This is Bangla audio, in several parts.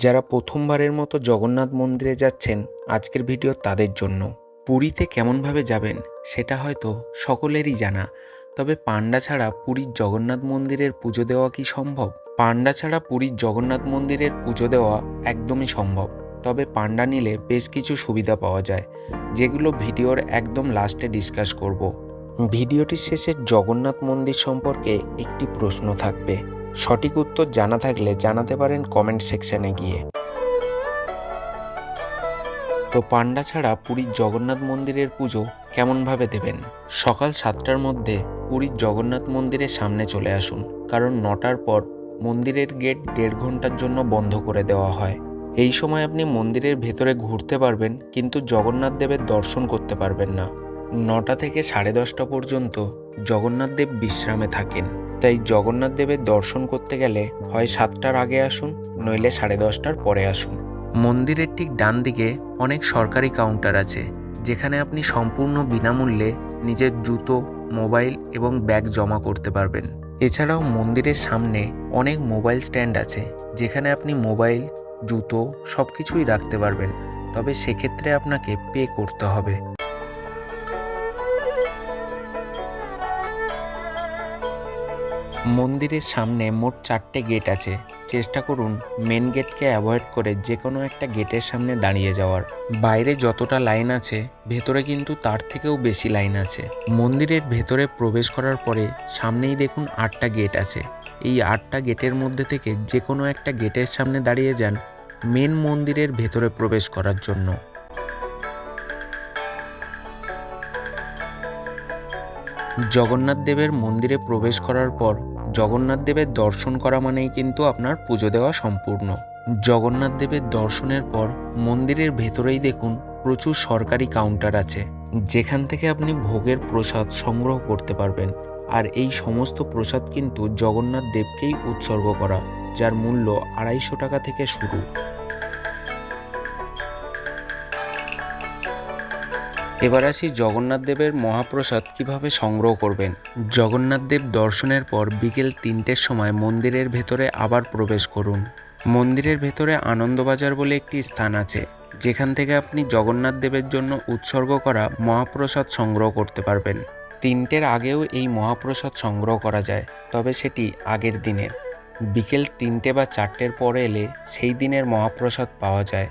যারা প্রথমবারের মতো জগন্নাথ মন্দিরে যাচ্ছেন, আজকের ভিডিও তাদের জন্য। পুরীতে কেমনভাবে যাবেন, সেটা হয়তো সকলেরই জানা। তবে পান্ডা ছাড়া পুরীর জগন্নাথ মন্দিরের পুজো দেওয়া কি সম্ভব? পান্ডা ছাড়া পুরীর জগন্নাথ মন্দিরের পুজো দেওয়া একদমই সম্ভব। তবে পান্ডা নিলে বেশ কিছু সুবিধা পাওয়া যায়, যেগুলো ভিডিওর একদম লাস্টে ডিসকাস করব। ভিডিওটির শেষে জগন্নাথ মন্দির সম্পর্কে একটি প্রশ্ন থাকবে। সঠিক উত্তর জানা থাকলে জানাতে পারেন কমেন্ট সেকশনে গিয়ে। তো পান্ডা ছাড়া পুরীর জগন্নাথ মন্দিরের পুজো কেমনভাবে দেবেন? সকাল সাতটার মধ্যে পুরীর জগন্নাথ মন্দিরের সামনে চলে আসুন, কারণ নটার পর মন্দিরের গেট দেড় ঘণ্টার জন্য বন্ধ করে দেওয়া হয়। এই সময় আপনি মন্দিরের ভেতরে ঘুরতে পারবেন, কিন্তু জগন্নাথ দেবের দর্শন করতে পারবেন না। নটা থেকে সাড়ে দশটা পর্যন্ত জগন্নাথ দেব বিশ্রামে থাকেন। তাই জগন্নাথ দেবের দর্শন করতে গেলে হয় সাতটার আগে আসুন, নইলে সাড়ে দশটার পরে আসুন। মন্দিরের ঠিক ডান দিকে অনেক সরকারি কাউন্টার আছে, যেখানে আপনি সম্পূর্ণ বিনামূল্যে নিজের জুতো, মোবাইল এবং ব্যাগ জমা করতে পারবেন। এছাড়াও মন্দিরের সামনে অনেক মোবাইল স্ট্যান্ড আছে, যেখানে আপনি মোবাইল, জুতো সব কিছুই রাখতে পারবেন, তবে সেক্ষেত্রে আপনাকে পে করতে হবে। মন্দিরের সামনে মোট চারটে গেট আছে। চেষ্টা করুন মেন গেটকে অ্যাভয়েড করে যে কোনো একটা গেটের সামনে দাঁড়িয়ে যাওয়ার। বাইরে যতটা লাইন আছে, ভেতরে কিন্তু তার থেকেও বেশি লাইন আছে। মন্দিরের ভেতরে প্রবেশ করার পরে সামনেই দেখুন আটটা গেট আছে। এই আটটা গেটের মধ্যে থেকে যে কোনো একটা গেটের সামনে দাঁড়িয়ে যান মেন মন্দিরের ভেতরে প্রবেশ করার জন্য। জগন্নাথ দেবের মন্দিরে প্রবেশ করার পর জগন্নাথ দেবের দর্শন করা মানেই কিন্তু আপনার পুজো দেওয়া সম্পূর্ণ। জগন্নাথ দেবের দর্শনের পর মন্দিরের ভেতরেই দেখুন প্রচুর সরকারি কাউন্টার আছে, যেখান থেকে আপনি ভোগের প্রসাদ সংগ্রহ করতে পারবেন। আর এই সমস্ত প্রসাদ কিন্তু জগন্নাথ দেবকেই উৎসর্গ করা, যার মূল্য আড়াইশো টাকা থেকে শুরু। এবার আসি জগন্নাথ দেবের মহাপ্রসাদ কীভাবে সংগ্রহ করবেন। জগন্নাথ দেব দর্শনের পর বিকেল তিনটের সময় মন্দিরের ভেতরে আবার প্রবেশ করুন। মন্দিরের ভেতরে আনন্দবাজার বলে একটি স্থান আছে, যেখান থেকে আপনি জগন্নাথ দেবের জন্য উৎসর্গ করা মহাপ্রসাদ সংগ্রহ করতে পারবেন। তিনটের আগেও এই মহাপ্রসাদ সংগ্রহ করা যায়, তবে সেটি আগের দিনের। বিকেল তিনটে বা চারটের পরে এলে সেই দিনের মহাপ্রসাদ পাওয়া যায়।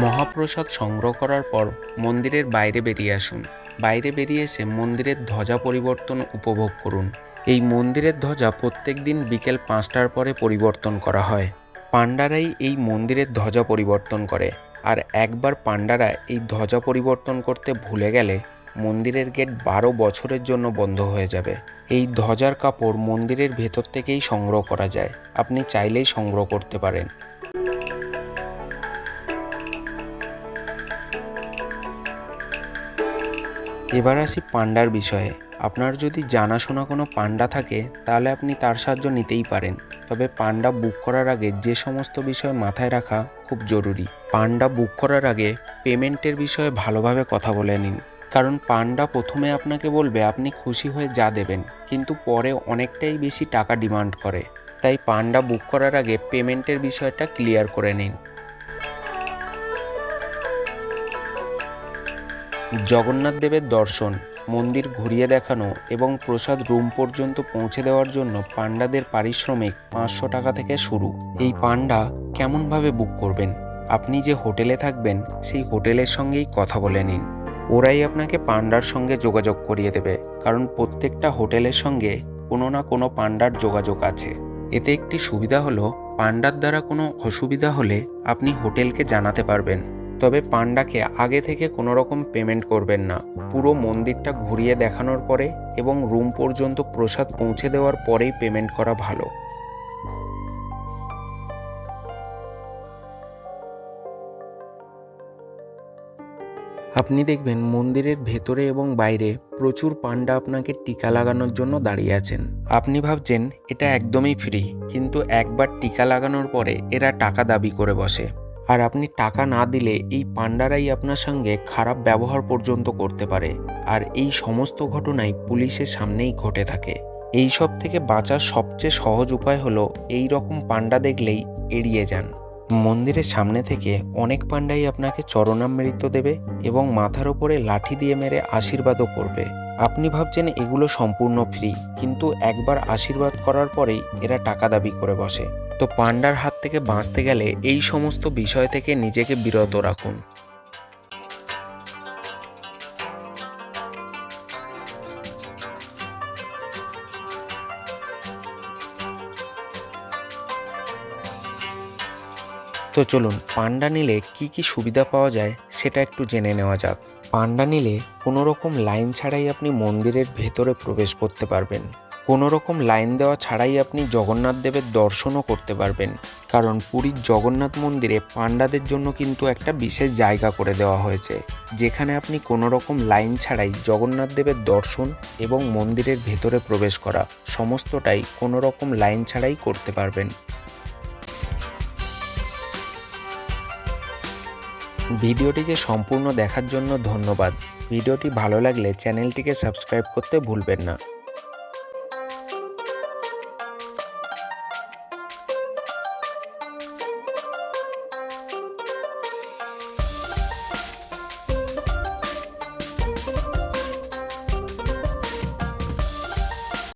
মহাপ্রসাদ সংগ্রহ করার পর মন্দিরের বাইরে বেরিয়ে আসুন। বাইরে বেরিয়ে এসে মন্দিরের ধ্বজা পরিবর্তন উপভোগ করুন। এই মন্দিরের ধ্বজা প্রত্যেক দিন বিকেল পাঁচটার পরে পরিবর্তন করা হয়। পাণ্ডারাই এই মন্দিরের ধ্বজা পরিবর্তন করে। আর একবার পাণ্ডারা এই ধ্বজা পরিবর্তন করতে ভুলে গেলে মন্দিরের গেট বারো বছরের জন্য বন্ধ হয়ে যাবে। এই ধ্বজার কাপড় মন্দিরের ভেতর থেকেই সংগ্রহ করা যায়। আপনি চাইলেই সংগ্রহ করতে পারেন। এবার আসি পান্ডার বিষয়ে। আপনার যদি জানাশোনা কোনো পান্ডা থাকে, তাহলে আপনি তার সাহায্য নিতেই পারেন। তবে পান্ডা বুক করার আগে যে সমস্ত বিষয় মাথায় রাখা খুব জরুরি। পান্ডা বুক করার আগে পেমেন্টের বিষয়ে ভালোভাবে কথা বলে নিন। কারণ পান্ডা প্রথমে আপনাকে বলবে, আপনি খুশি হয়ে যা দেবেন। কিন্তু পরে অনেকটাই বেশি টাকা ডিমান্ড করে। তাই পান্ডা বুক করার আগে পেমেন্টের বিষয়টা ক্লিয়ার করে নিন। জগন্নাথ দেবের দর্শন, মন্দির ঘুরিয়ে দেখানো এবং প্রসাদ রুম পর্যন্ত পৌঁছে দেওয়ার জন্য পান্ডাদের পারিশ্রমিক পাঁচশো টাকা থেকে শুরু। এই পান্ডা কেমনভাবে বুক করবেন? আপনি যে হোটেলে থাকবেন, সেই হোটেলের সঙ্গেই কথা বলে নিন। ওরাই আপনাকে পান্ডার সঙ্গে যোগাযোগ করিয়ে দেবে, কারণ প্রত্যেকটা হোটেলের সঙ্গে কোনো না কোনো পান্ডার যোগাযোগ আছে। এতে একটি সুবিধা হলো পান্ডার দ্বারা কোনো অসুবিধা হলে আপনি হোটেলকে জানাতে পারবেন। তবে পান্ডাকে আগে থেকে কোনো রকম পেমেন্ট করবেন না। পুরো মন্দিরটা ঘুরিয়ে দেখানোর পরে এবং রুম পর্যন্ত প্রসাদ পৌঁছে দেওয়ার পরেই পেমেন্ট করা ভালো। আপনি দেখবেন মন্দিরের ভেতরে এবং বাইরে প্রচুর পান্ডা আপনাকে টিকা লাগানোর জন্য দাঁড়িয়ে আছেন। আপনি ভাবছেন, এটা একদমই ফ্রি কিন্তু একবার টিকা লাগানোর পরে এরা টাকা দাবি করে বসে। আর আপনি টাকা না দিলে এই পান্ডারাই আপনার সঙ্গে খারাপ ব্যবহার পর্যন্ত করতে পারে। আর এই সমস্ত ঘটনাই পুলিশের সামনেই ঘটে থাকে। এই সব থেকে বাঁচার সবচেয়ে সহজ উপায় হলো এই রকম পান্ডা দেখলেই এড়িয়ে যান। মন্দিরের সামনে থেকে অনেক পান্ডাই আপনাকে চরণামৃত দেবে এবং মাথার ওপরে লাঠি দিয়ে মেরে আশীর্বাদও করবে। আপনি ভাবছেন এগুলো সম্পূর্ণ ফ্রি, কিন্তু একবার আশীর্বাদ করার পরেই এরা টাকা দাবি করে বসে। তো পান্ডার হাত থেকে বাঁচতে গেলে এই সমস্ত বিষয় থেকে নিজেকে বিরত রাখুন। তো চলুন পান্ডা নিলে কি কি সুবিধা পাওয়া যায় সেটা একটু জেনে নেওয়া যাক। পান্ডা নিলে কোনো রকম লাইন ছাড়াই আপনি মন্দিরের ভেতরে প্রবেশ করতে পারবেন। কোনো রকম লাইন দেওয়া ছাড়াই আপনি জগন্নাথ দেবের দর্শনও করতে পারবেন। কারণ পুরীর জগন্নাথ মন্দিরে পান্ডাদের জন্য কিন্তু একটা বিশেষ জায়গা করে দেওয়া হয়েছে, যেখানে আপনি কোনো রকম লাইন ছাড়াই জগন্নাথ দেবের দর্শন এবং মন্দিরের ভেতরে প্রবেশ করা সমস্তটাই কোনো রকম লাইন ছাড়াই করতে পারবেন। ভিডিওটিকে সম্পূর্ণ দেখার জন্য ধন্যবাদ। ভিডিওটি ভালো লাগলে চ্যানেলটিকে সাবস্ক্রাইব করতে ভুলবেন না।